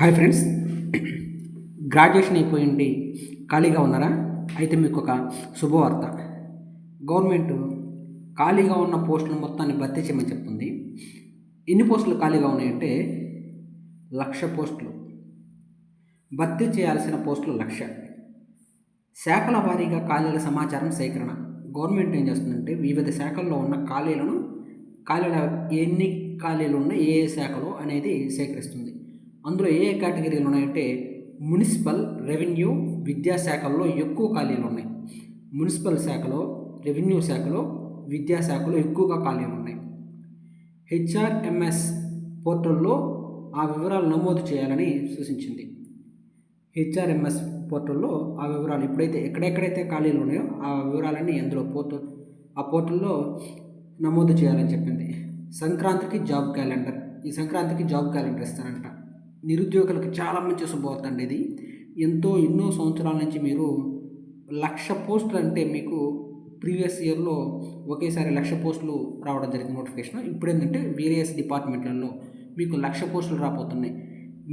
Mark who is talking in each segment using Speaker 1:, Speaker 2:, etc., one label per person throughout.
Speaker 1: Hi friends. Graduation అయిపోయింది. ఖాళీగా ఉన్నారా? అయితే మీకు ఒక శుభవార్త. గవర్నమెంట్ ఖాళీగా ఉన్న పోస్టులు మొత్తాన్ని భర్తీ చేయమని చెప్తుంది. ఎన్ని పోస్టులు ఖాళీగా ఉన్నాయంటే లక్ష పోస్టులు. భర్తీ చేయాల్సిన పోస్టులు లక్ష. శాఖల వారీగా ఖాళీల సమాచారం సేకరణ. గవర్నమెంట్ ఏం చేస్తుందంటే వివిధ శాఖల్లో ఉన్న ఖాళీలను ఖాళీల ఎన్ని ఖాళీలు ఉన్న ఏ ఏ శాఖలో అనేది సేకరిస్తుంది. అందులో ఏ కేటగిరీలు ఉన్నాయంటే మున్సిపల్ రెవెన్యూ విద్యాశాఖల్లో ఎక్కువ ఖాళీలు ఉన్నాయి. మున్సిపల్ శాఖలో రెవెన్యూ శాఖలో విద్యాశాఖలో ఎక్కువగా ఖాళీలు ఉన్నాయి. హెచ్ఆర్ఎంఎస్ పోర్టల్లో ఆ వివరాలు నమోదు చేయాలని సూచించింది. హెచ్ఆర్ఎంఎస్ పోర్టల్లో ఆ వివరాలు ఎప్పుడైతే ఎక్కడెక్కడైతే ఖాళీలు ఉన్నాయో ఆ వివరాలన్నీ అందులో పోర్టల్ ఆ పోర్టల్లో నమోదు చేయాలని చెప్పింది. సంక్రాంతికి జాబ్ క్యాలెండర్. ఈ సంక్రాంతికి జాబ్ క్యాలెండర్ ఇస్తారంట. నిరుద్యోగులకు చాలా మంచి శుభవార్త అండి ఇది. ఎంతో ఎన్నో సంవత్సరాల నుంచి మీరు లక్ష పోస్టులు అంటే మీకు ప్రీవియస్ ఇయర్లో ఒకేసారి లక్ష పోస్టులు రావడం జరిగింది నోటిఫికేషన్. ఇప్పుడు ఏంటంటే వేరియస్ డిపార్ట్మెంట్లలో మీకు లక్ష పోస్టులు రాబోతున్నాయి.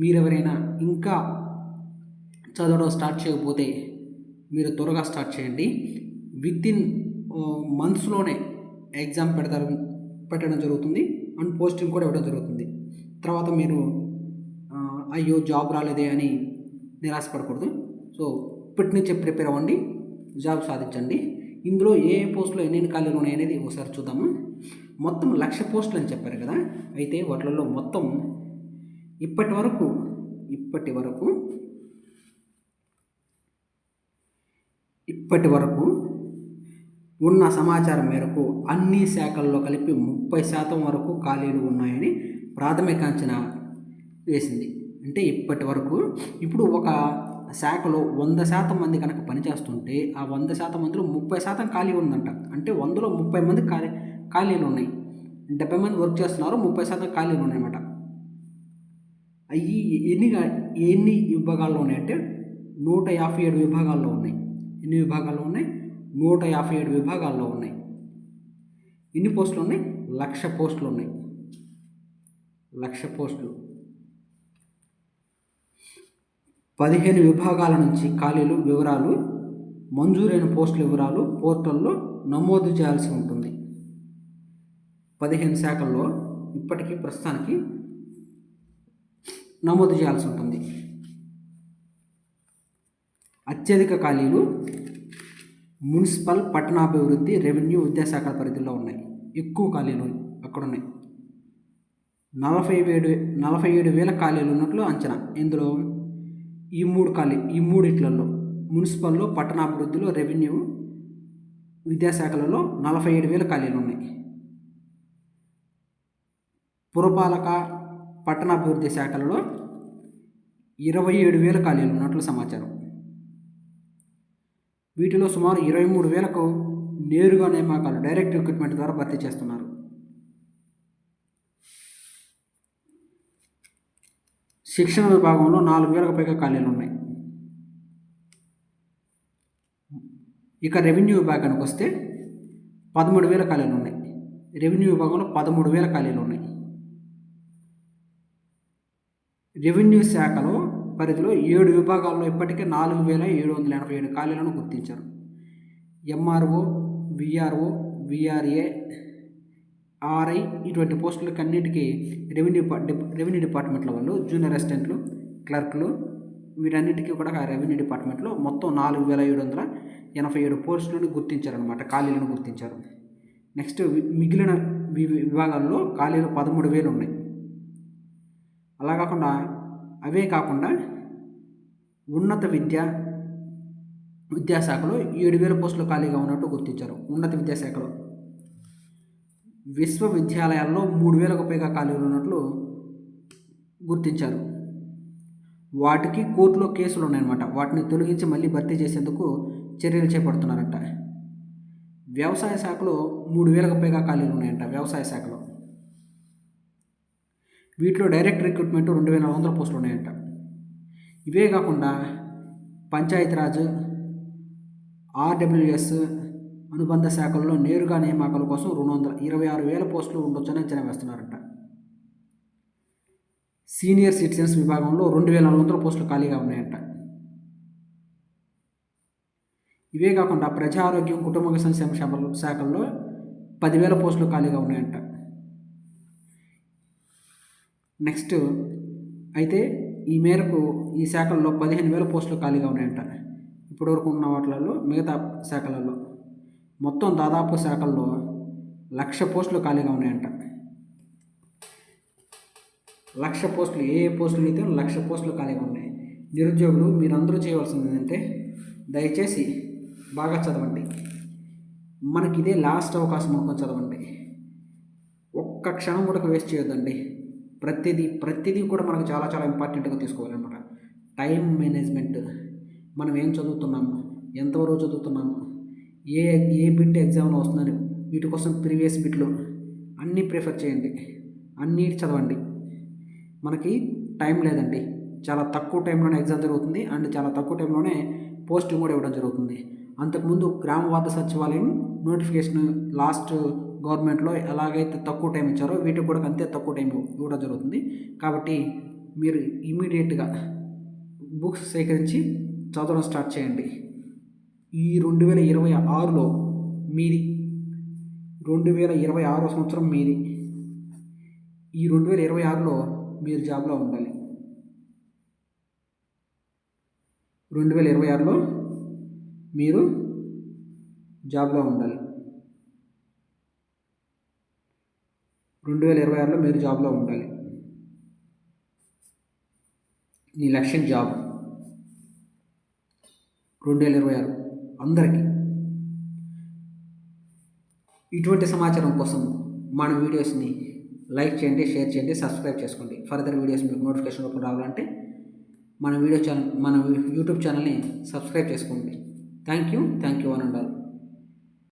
Speaker 1: మీరెవరైనా ఇంకా చదవడం స్టార్ట్ చేయకపోతే మీరు త్వరగా స్టార్ట్ చేయండి. విత్ ఇన్ మంత్స్లోనే ఎగ్జామ్ పెడతారు పెట్టడం జరుగుతుంది. అండ్ పోస్టింగ్ కూడా ఇవ్వడం జరుగుతుంది. తర్వాత మీరు అయ్యో జాబ్ రాలేదే అని నిరాశపడకూడదు. సో ఇప్పటి నుంచే ప్రిపేర్ అవ్వండి జాబ్ సాధించండి. ఇందులో ఏ పోస్టులో పోస్టులు ఎన్ని ఖాళీలు ఉన్నాయి అనేది ఒకసారి చూద్దాము? మొత్తం లక్ష పోస్టులు అని చెప్పారు కదా అయితే వాటిలలో మొత్తం ఇప్పటి వరకు ఇప్పటి వరకు ఇప్పటి వరకు ఉన్న సమాచారం మేరకు అన్ని శాఖల్లో కలిపి ముప్పై శాతం వరకు ఖాళీలు ఉన్నాయని ప్రాథమిక అంచనా వేసింది. అంటే ఇప్పటి వరకు ఇప్పుడు ఒక శాఖలో వంద శాతం మంది కనుక పనిచేస్తుంటే ఆ వంద శాతం మందిలో ముప్పై శాతం ఖాళీ ఉందంట. అంటే వందలో ముప్పై మంది ఖాళీ ఖాళీలు ఉన్నాయి. డెబ్బై మంది వర్క్ చేస్తున్నారు ముప్పై శాతం ఖాళీలు ఉన్నాయన్నమాట. అవి ఎన్ని ఎన్ని విభాగాల్లో ఉన్నాయంటే నూట యాభై ఏడు విభాగాల్లో ఉన్నాయి. ఎన్ని విభాగాల్లో ఉన్నాయి? నూట యాభై ఏడు విభాగాల్లో ఉన్నాయి. ఎన్ని పోస్టులు ఉన్నాయి? లక్ష పోస్టులు ఉన్నాయి. లక్ష పోస్టులు. పదిహేను విభాగాల నుంచి ఖాళీలు వివరాలు మంజూరైన పోస్టుల వివరాలు పోర్టల్లో నమోదు చేయాల్సి ఉంటుంది. పదిహేను శాఖల్లో ఇప్పటికీ ప్రస్తుతానికి నమోదు చేయాల్సి ఉంటుంది. అత్యధిక ఖాళీలు మున్సిపల్ పట్టణాభివృద్ధి రెవెన్యూ విద్యాశాఖల పరిధిలో ఉన్నాయి. ఎక్కువ ఖాళీలు అక్కడ ఉన్నాయి నలభై ఏడు నలభై ఏడు వేల ఖాళీలు ఉన్నట్లు అంచనా. ఇందులో ఈ మూడు ఖాళీ ఈ మూడిట్లలో మున్సిపల్లో పట్టణాభివృద్ధిలో రెవెన్యూ విద్యాశాఖలలో నలభై ఏడు వేల ఖాళీలు ఉన్నాయి. పురపాలక పట్టణాభివృద్ధి శాఖలలో ఇరవై ఏడు వేల ఖాళీలు ఉన్నట్లు సమాచారం. వీటిలో సుమారు ఇరవై మూడు వేలకు నేరుగా నియామకాలు డైరెక్ట్ రిక్రూట్మెంట్ ద్వారా భర్తీ చేస్తున్నారు. శిక్షణ విభాగంలో నాలుగు వేలకు పైగా ఖాళీలు ఉన్నాయి. ఇక రెవెన్యూ విభాగానికి వస్తే పదమూడు వేల ఖాళీలు ఉన్నాయి. రెవెన్యూ విభాగంలో పదమూడు వేల ఖాళీలు ఉన్నాయి. రెవెన్యూ శాఖలో పరిధిలో ఏడు విభాగాల్లో ఇప్పటికే నాలుగు వేల ఏడు వందల ఎనభై ఏడు ఖాళీలను గుర్తించారు. ఎంఆర్ఓ విఆర్ఓ విఆర్ఏ ఆర్ఐ ఇటువంటి పోస్టులకి అన్నిటికీ రెవెన్యూ రెవెన్యూ డిపార్ట్మెంట్ల వాళ్ళు జూనియర్ అసిస్టెంట్లు క్లర్క్లు వీటన్నిటికీ కూడా రెవెన్యూ డిపార్ట్మెంట్లో మొత్తం నాలుగు వేల ఏడు వందల ఎనభై ఏడు పోస్టులను గుర్తించారనమాట ఖాళీలను గుర్తించారు. నెక్స్ట్ మిగిలిన వి- విభాగాల్లో ఖాళీలు పదమూడు వేలు ఉన్నాయి. అలా కాకుండా అవే కాకుండా ఉన్నత విద్య విద్యాశాఖలో ఏడు వేల పోస్టులు ఖాళీగా ఉన్నట్టు గుర్తించారు. ఉన్నత విద్యాశాఖలో విశ్వవిద్యాలయాల్లో మూడు వేలకు పైగా ఖాళీలు ఉన్నట్లు గుర్తించారు. వాటికి కోర్టులో కేసులు ఉన్నాయన్నమాట వాటిని తొలగించి మళ్ళీ భర్తీ చేసేందుకు చర్యలు చేపడుతున్నారంట. వ్యవసాయ శాఖలో మూడు వేలకు పైగా ఖాళీలు ఉన్నాయంట వ్యవసాయ శాఖలో. వీటిలో డైరెక్ట్ రిక్రూట్మెంట్ రెండు వేల వందల పోస్టులు ఉన్నాయంట. ఇవే కాకుండా పంచాయతీరాజ్ ఆర్డబ్ల్యూఎస్ అనుబంధ శాఖల్లో నేరుగా నియామకాల కోసం రెండు వందల ఇరవై ఆరు వేల పోస్టులు ఉండొచ్చని అంచనా వేస్తున్నారట. సీనియర్ సిటిజన్స్ విభాగంలో రెండు వేల నాలుగు వందల పోస్టులు ఖాళీగా ఉన్నాయంట. ఇవే కాకుండా ప్రజా ఆరోగ్యం కుటుంబ సంక్షేమ శాఖల్లో పదివేల పోస్టులు ఖాళీగా ఉన్నాయంట. నెక్స్ట్ అయితే ఈ మేరకు ఈ శాఖల్లో పదిహేను వేల పోస్టులు ఖాళీగా ఉన్నాయంట. ఇప్పటివరకు ఉన్న వాటిలలో మిగతా శాఖలలో మొత్తం దాదాపు శాఖల్లో లక్ష పోస్టులు ఖాళీగా ఉన్నాయంట. లక్ష పోస్టులు ఏ ఏ పోస్టులు అయితే లక్ష పోస్టులు ఖాళీగా ఉన్నాయి. నిరుద్యోగులు మీరందరూ చేయవలసింది ఏంటంటే దయచేసి బాగా చదవండి. మనకి ఇదే లాస్ట్ అవకాశం అనుకొని చదవండి. ఒక్క క్షణం కూడా వేస్ట్ చేయొద్దండి. ప్రతిదీ ప్రతిదీ కూడా మనకు చాలా చాలా ఇంపార్టెంట్గా తీసుకోవాలన్నమాట. Time management. మనం ఏం చదువుతున్నాము ఎంతవరకు చదువుతున్నాము ఏ ఏ బిట్ ఎగ్జామ్లో వస్తుందని వీటి కోసం ప్రీవియస్ బిట్లు అన్నీ ప్రిఫర్ చేయండి. అన్నీ చదవండి. మనకి టైం లేదండి. చాలా తక్కువ టైంలోనే ఎగ్జామ్ జరుగుతుంది అండ్ చాలా తక్కువ టైంలోనే పోస్టింగ్ కూడా ఇవ్వడం జరుగుతుంది. అంతకుముందు గ్రామ వార్డు సచివాలయం నోటిఫికేషన్ లాస్ట్ గవర్నమెంట్లో ఎలాగైతే తక్కువ టైం ఇచ్చారో వీటికి కూడా అంతే తక్కువ టైం ఇవ్వడం జరుగుతుంది. కాబట్టి మీరు ఇమీడియట్గా బుక్స్ సేకరించి చదవడం స్టార్ట్ చేయండి. ఈ రెండు వేల ఇరవై ఆరులో మీది. రెండు వేల ఇరవై ఆరో సంవత్సరం మీది. ఈ రెండు వేల ఇరవై ఆరులో మీరు జాబ్లో ఉండాలి. రెండు వేల ఇరవై ఆరులో మీరు జాబ్లో ఉండాలి. రెండు వేల ఇరవై ఆరులో మీరు జాబ్లో ఉండాలి. నీ లక్ష్యం జాబ్. రెండు వేల ఇరవై ఆరు. అందరికీ. ఇటువంటి సమాచారం కోసం మన వీడియోస్ని లైక్ చేయండి షేర్ చేయండి సబ్స్క్రైబ్ చేసుకోండి. ఫర్దర్ వీడియోస్ మీకు నోటిఫికేషన్ రూపంలో రావాలంటే మన వీడియో ఛానల్ మన యూట్యూబ్ ఛానల్ని సబ్స్క్రైబ్ చేసుకోండి. థ్యాంక్ యూ థ్యాంక్ యూ అని ఉండాలి